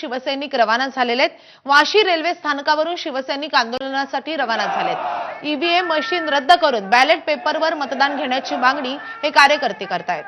शिवसैनिक रवाना झालेले आहेत. वाशी रेल्वे स्थानकावरून शिवसैनिक आंदोलनासाठी रवाना झालेत. ईव्हीएम मशीन रद्द करून बॅलेट पेपरवर मतदान घेण्याची मागणी हे कार्यकर्ते करतायत.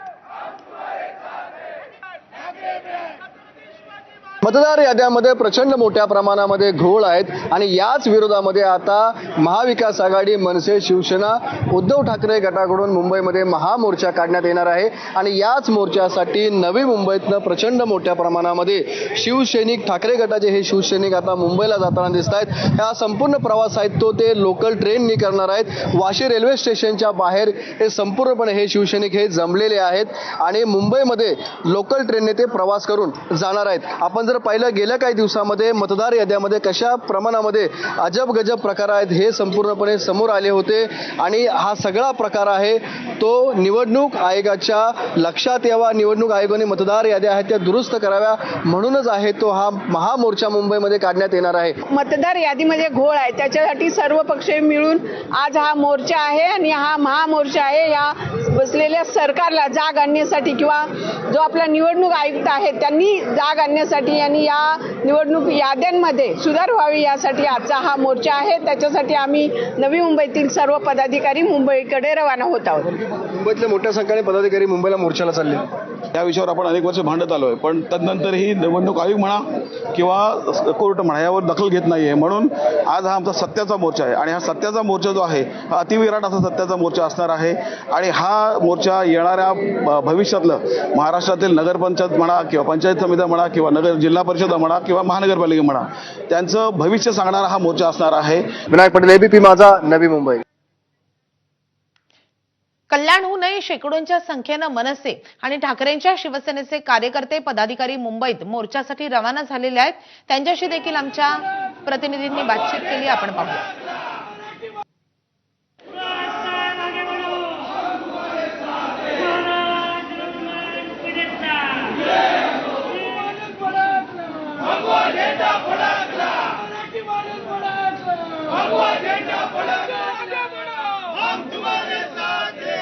मतदार याद्यामध्ये प्रचंड मोठ्या प्रमाणामध्ये घोळ आहेत आणि याच विरोधामध्ये आता महाविकास आघाडी मनसे शिवसेना उद्धव ठाकरे गटाकडून मुंबईमध्ये महामोर्चा काढण्यात येणार आहे. आणि याच मोर्चासाठी नवी मुंबईतनं प्रचंड मोठ्या प्रमाणामध्ये शिवसैनिक ठाकरे गटाचे हे शिवसैनिक आता मुंबईला जाताना दिसत आहेत. हा संपूर्ण प्रवास आहेत तो ते लोकल ट्रेननी करणार आहेत. वाशी रेल्वे स्टेशनच्या बाहेर हे संपूर्णपणे हे शिवसैनिक हे जमलेले आहेत आणि मुंबईमध्ये लोकल ट्रेनने ते प्रवास करून जाणार आहेत. आपण जर पाहिलं गेल्या काही दिवसामध्ये मतदार याद्यामध्ये कशा प्रमाणामध्ये अजब गजब प्रकार आहेत हे संपूर्णपणे समोर आले होते. आणि हा सगळा प्रकार आहे तो निवडणूक आयोगाच्या लक्षात यावा. निवडणूक आयोगाने मतदार याद्या आहेत त्या दुरुस्त कराव्या म्हणूनच आहे तो हा महामोर्चा मुंबईमध्ये काढण्यात येणार आहे. मतदार यादीमध्ये घोळ आहे. त्याच्यासाठी सर्व पक्ष मिळून आज हा मोर्चा आहे आणि हा महामोर्चा आहे. या बसलेल्या सरकारला जाग आणण्यासाठी किंवा जो आपला निवडणूक आयुक्त आहे त्यांनी जाग आणण्यासाठी आणि या निवडणूक याद्यांमध्ये सुधार व्हावी यासाठी आजचा हा मोर्चा आहे. त्याच्यासाठी आम्ही नवी मुंबईतील सर्व पदाधिकारी मुंबईकडे रवाना होत आहोत. मुंबईतले मोठ्या संख्येने पदाधिकारी मुंबईला मोर्चाला चालले. या विषयावर आपण अनेक वर्ष भांडत आलोय पण तदनंतरही निवडणूक आयोग म्हणा किंवा कोर्ट म्हणा यावर दखल घेत नाहीये. म्हणून आज हा आमचा सत्याचा मोर्चा आहे आणि हा सत्याचा मोर्चा जो आहे हा अतिविराट असा सत्याचा मोर्चा असणार आहे. आणि हा मोर्चा येणाऱ्या भविष्यातलं महाराष्ट्रातील नगरपंचायत म्हणा किंवा पंचायत समित्या म्हणा किंवा नगर जिल्हा परिषद म्हणा किंवा महानगरपालिका म्हणा त्यांचं भविष्य सांगणारा हा मोर्चा असणार आहे. विनायक पटेल एबीपी माझा नवी मुंबई. कल्याणहूनही शेकडोंच्या संख्येनं मनसे आणि ठाकरेंच्या शिवसेनेचे कार्यकर्ते पदाधिकारी मुंबईत मोर्चासाठी रवाना झालेले आहेत. त्यांच्याशी देखील आमच्या प्रतिनिधींनी बातचीत केली आपण पाहूया.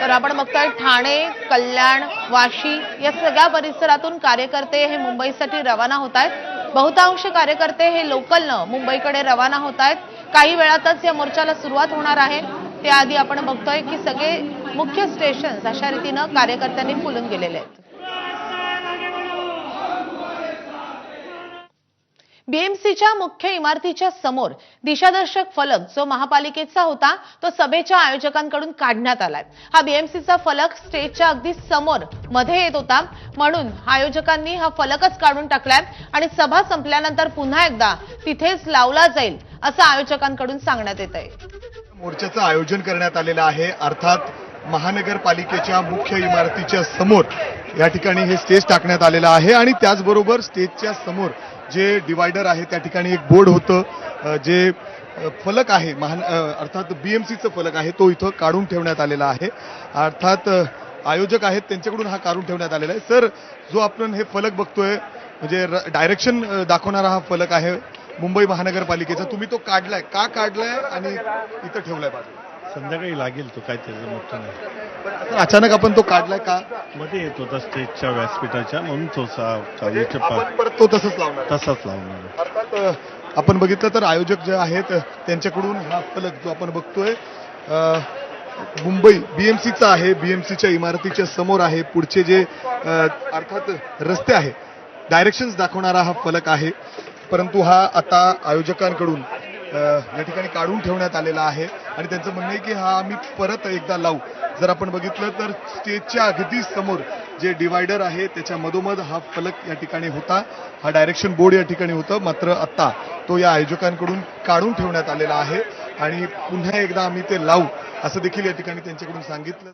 तर आपण बघतोय ठाणे कल्याण वाशी या सगळ्या परिसरातून कार्यकर्ते हे मुंबईसाठी रवाना होत आहेत बहुतांश कार्यकर्ते हे लोकलनं मुंबईकडे रवाना होत आहेत काही वेळातच या मोर्चाला सुरुवात होणार आहे. त्याआधी आपण बघतोय की सगळे मुख्य स्टेशन्स अशा रीतीनं कार्यकर्त्यांनी फुलून गेलेले आहेत. बीएमसीच्या मुख्य इमारतीच्या समोर दिशादर्शक फलक जो महापालिकेचा होता तो सभेच्या आयोजकांकडून काढण्यात आलाय. हा बीएमसीचा फलक स्टेजच्या अगदी समोर मध्ये येत होता. म्हणून आयोजकांनी हा फलकच काढून टाकलाय आणि सभा संपल्यानंतर पुन्हा एकदा तिथेच लावला जाईल असं आयोजकांकडून सांगण्यात येत आहे मोर्चाचं आयोजन करण्यात आलेलं आहे. अर्थात महानगरपालिकेच्या मुख्य इमारतीच्या समोर या ठिकाणी हे स्टेज टाकण्यात आलेलं आहे आणि त्याचबरोबर स्टेजच्या समोर जे डिवायडर आहे त्या ठिकाणी एक बोर्ड होतं जे फलक आहे महान अर्थात बी एम सीचं फलक आहे तो इथं काढून ठेवण्यात आलेला आहे. अर्थात आयोजक आहेत त्यांच्याकडून हा काढून ठेवण्यात आलेला आहे. सर जो आपण हे फलक बघतोय म्हणजे डायरेक्शन दाखवणारा हा फलक आहे मुंबई महानगरपालिकेचा तुम्ही तो काढलाय. का काढलाय आणि इथं ठेवलाय बाजूला? संध्याकाळी लागेल तो काय त्याचं मोठं नाही. अचानक आपण तो काढलाय का? मध्ये येत होता स्टेजच्या व्यासपीठाच्या म्हणून तो आपण परत तो तसंच लावणार तसाच लावणार अर्थात आपण बघितलं तर आयोजक जे आहेत त्यांच्याकडून हा फलक जो आपण बघतोय मुंबई बीएमसीचा आहे बीएमसीच्या इमारतीच्या समोर आहे पुढचे जे अर्थात रस्ते आहे डायरेक्शन्स दाखवणारा हा फलक आहे. परंतु हा आता आयोजकांकडून या ठिकाणी काढून ठेवण्यात आलेला आहे. आणि त्यांचं म्हणणं आहे की हा आम्ही परत एकदा लावू. जर आपण बघितलं तर स्टेजच्या अगदी समोर जे डिवायडर आहे त्याच्या मधोमध हा फलक या ठिकाणी होता. हा डायरेक्शन बोर्ड या ठिकाणी होतं मात्र आत्ता तो या आयोजकांकडून काढून ठेवण्यात आलेला आहे. आणि पुन्हा एकदा आम्ही ते लावू असं देखील या ठिकाणी त्यांच्याकडून सांगितलं.